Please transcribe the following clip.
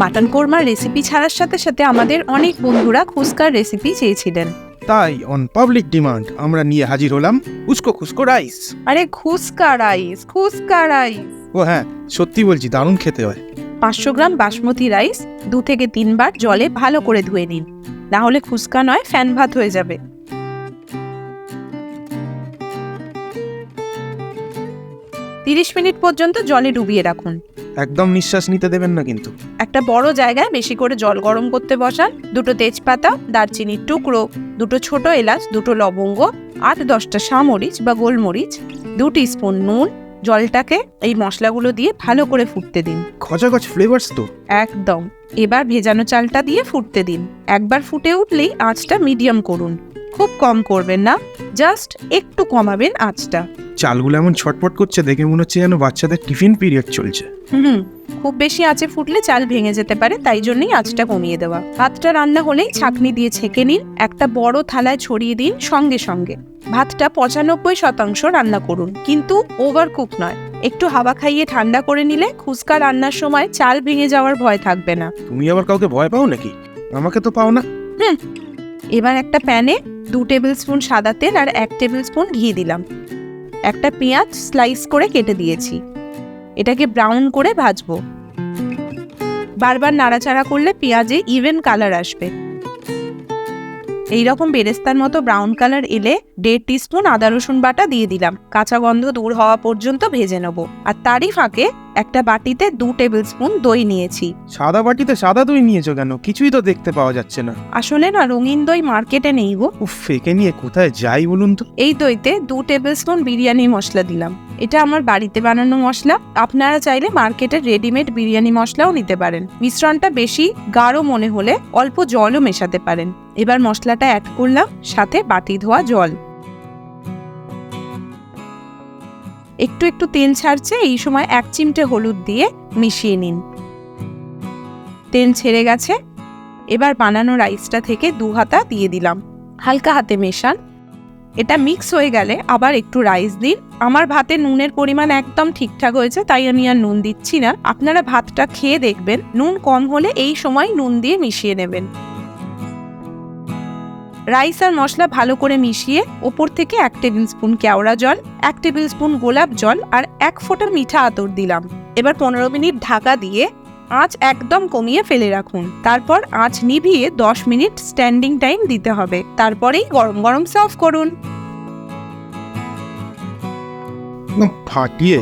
Mutton কোরমার recipe ছাড়ার সাথে সাথে আমাদের অনেক বন্ধুরা খুস্কার রেসিপি চেয়েছিলেন। তাই অন পাবলিক ডিমান্ড আমরা নিয়ে হাজির হলাম উস্কো খুস্কো রাইস আরে খুস্কা রাইস খুস্কা রাইস ও হ্যাঁ সত্যি বলছি দারুণ খেতে হয়। পাঁচশো গ্রাম বাসমতি রাইস দু থেকে তিনবার জলে ভালো করে ধুয়ে নিন। না হলে খুস্কা নয় ফ্যান ভাত হয়ে যাবে। তিরিশ মিনিট পর্যন্ত জলে ডুবিয়ে রাখুন। একদম নিঃশ্বাস নিতে দেবেন না কিন্তু। একটা বড় জায়গায় বেশি করে জল গরম করতে বসান দুটো তেজপাতা দারচিনির টুকরো দুটো ছোট এলাচ দুটো লবঙ্গ আট দশটা সামরিচ বা গোলমরিচ দু স্পুন নুন জলটাকে এই মশলাগুলো দিয়ে ভালো করে ফুটতে দিন। খচাখচ ফ্লেভার্স তো। একদম। এবার ভেজানো চালটা দিয়ে ফুটতে দিন। একবার ফুটে উঠলেই আঁচটা মিডিয়াম করুন। খুব কম করবেন না জাস্ট একটু কমাবেন আঁচটা। চালগুলো এমন ছটপট করছে দেখে মনে হচ্ছে যেন বাচ্চাদের টিফিন পিরিয়ড চলছে। হুম খুব বেশি আঁচে ফুটলে চাল ভেঙে যেতে পারে তাই জন্যই আঁচটা কমিয়ে দেওয়া। ভাতটা রান্না হলেই ছাঁকনি দিয়ে ছেঁকে নিন একটা বড় থালায় ছড়িয়ে দিন সঙ্গে সঙ্গে। ভাতটা পঁচানব্বই শতাংশ রান্না করুন কিন্তু ওভার কুক নয়। একটু হাওয়া খাইয়ে ঠান্ডা করে নিলে খুসকা রান্নার সময় চাল ভেঙে যাওয়ার ভয় থাকবে না। তুমি আবার কাউকে ভয় পাও নাকি? আমাকে তো পাও না। এবার একটা প্যানে দু টেবিল স্পুন সাদা তেল আর এক টেবিল স্পুন ঘি দিলাম। একটা পেঁয়াজ স্লাইস করে কেটে দিয়েছি। এটাকে ব্রাউন করে ভাজবো। বারবার নাড়াচাড়া করলে পেঁয়াজে ইভেন কালার আসবে। এই রকম বেরেস্তার মতো ব্রাউন কালার এলে দেড় টিস্পুন আদা রসুন বাটা দিয়ে দিলাম। কাঁচা গন্ধ দূর হওয়া পর্যন্ত ভেজে নেব। আর তারই ফাঁকে একটা বাটিতে দু টেবিল স্পুন দই নিয়েছি। সাদা বাটিতে সাদা দই নিয়েছো কেন? কিছুই তো দেখতে পাওয়া যাচ্ছে না। আসলে না রঙিন দই মার্কেটে নেই গো। উফ ফেকে নিয়ে কোথায় যাই বলুন তো? এই দইতে দু টেবিল স্পুন বিরিয়ানি মশলা দিলাম। এটা আমার বাড়িতে বানানো মশলা। আপনারা চাইলে মার্কেটের রেডিমেড বিরিয়ানি মশলাও নিতে পারেন। মিশ্রণটা বেশি গাঢ় মনে হলে অল্প জলও মেশাতে পারেন। এবার মশলাটা অ্যাড করলাম সাথে বাটি ধোয়া জল। একটু একটু তেল ছাড়ছে, এই সময় এক চিমটে হলুদ দিয়ে মিশিয়ে নিন। তেল ছেড়ে গেছে, এবার বানানো রাইসটা থেকে দু হাতা দিয়ে দিলাম। হালকা হাতে মেশান। এটা মিক্স হয়ে গেলে আবার একটু রাইস দিন। আমার ভাতে নুনের পরিমাণ একদম ঠিকঠাক হয়েছে, তাই আমি আর নুন দিচ্ছি না। আপনারা ভাতটা খেয়ে দেখবেন, নুন কম হলে এই সময় নুন দিয়ে মিশিয়ে নেবেন। রাইস আর মশলা ভালো করে মিশিয়ে ওপর থেকে এক টেবিল স্পুন কেওড়া জল, এক টেবিল স্পুন গোলাপ জল আর এক ফোঁটা মিঠা আতর দিলাম। এবার পনেরো মিনিট ঢাকা দিয়ে আঁচ একদম কমিয়ে ফেলে রাখুন। তারপর আঁচ নিভিয়ে দশ মিনিট স্ট্যান্ডিং টাইম দিতে হবে। তারপরেই গরম গরম সার্ভ করুন। ফাটিয়ে